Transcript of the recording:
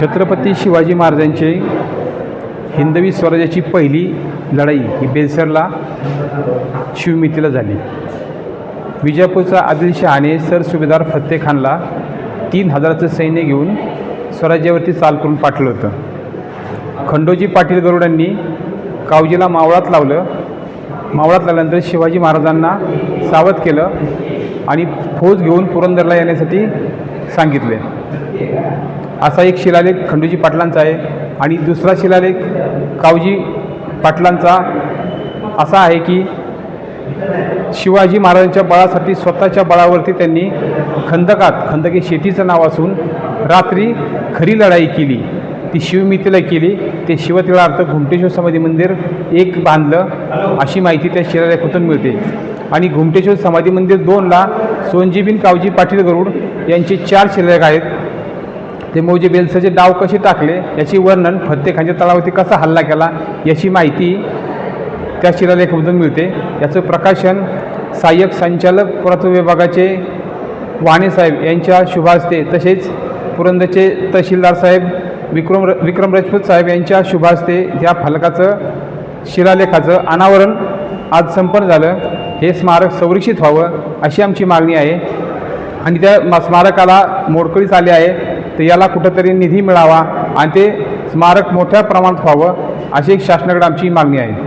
छत्रपती शिवाजी महाराजांचे हिंदवी स्वराज्याची पहिली लढाई ही बेलसरला शिवमितीला झाली. विजापूरचा आदिलशहाने सर सुभेदार फत्ते खानला तीन हजाराचं सैन्य घेऊन स्वराज्यावरती चाल करून पाठवलं होतं. खंडोजी पाटील गरुडांनी कावजीला मावळात लावलं. मावळात लावल्यानंतर शिवाजी महाराजांना सावध केलं आणि फौज घेऊन पुरंदरला येण्यासाठी सांगितले. असा एक शिलालेख खंडोजी पाटलांचा आहे. आणि दुसरा शिलालेख कावजी पाटलांचा असा आहे की शिवाजी महाराजांच्या बळासाठी स्वतःच्या बळावरती त्यांनी खंदकात खंदके शेतीचं नाव असून रात्री खरी लढाई केली. ती शिवमितीला केली. ते शिवतिळार्थ घुमटेश्वर समाधी मंदिर एक बांधलं अशी माहिती त्या शिलालेखातून मिळते. आणि घुमटेश्वर समाधी मंदिर दोनला सोनजीबीन कावजी पाटील गरुड यांचे चार शिलालेख आहेत. ते मौजे बेलसाचे डाव कसे टाकले याचे वर्णन फत्तेखानच्या तळावरती कसा हल्ला केला याची माहिती त्या शिलालेखामधून मिळते. याचं प्रकाशन सहाय्यक संचालक पुरातत्व विभागाचे वाणे साहेब यांच्या शुभास्ते तसेच पुरंदरचे तहसीलदार साहेब विक्रम र विक्रम राजपूत साहेब यांच्या शुभास्ते या फलकाचं शिलालेखाचं अनावरण आज संपन्न झालं. हे स्मारक संरक्षित व्हावं अशी आमची मागणी आहे. आणि त्या स्मारकाला मोडकळीस आले आहे. तर याला कुठंतरी निधी मिळावा आणि ते स्मारक मोठ्या प्रमाणात व्हावं अशी एक शासनाकडे आमची मागणी आहे.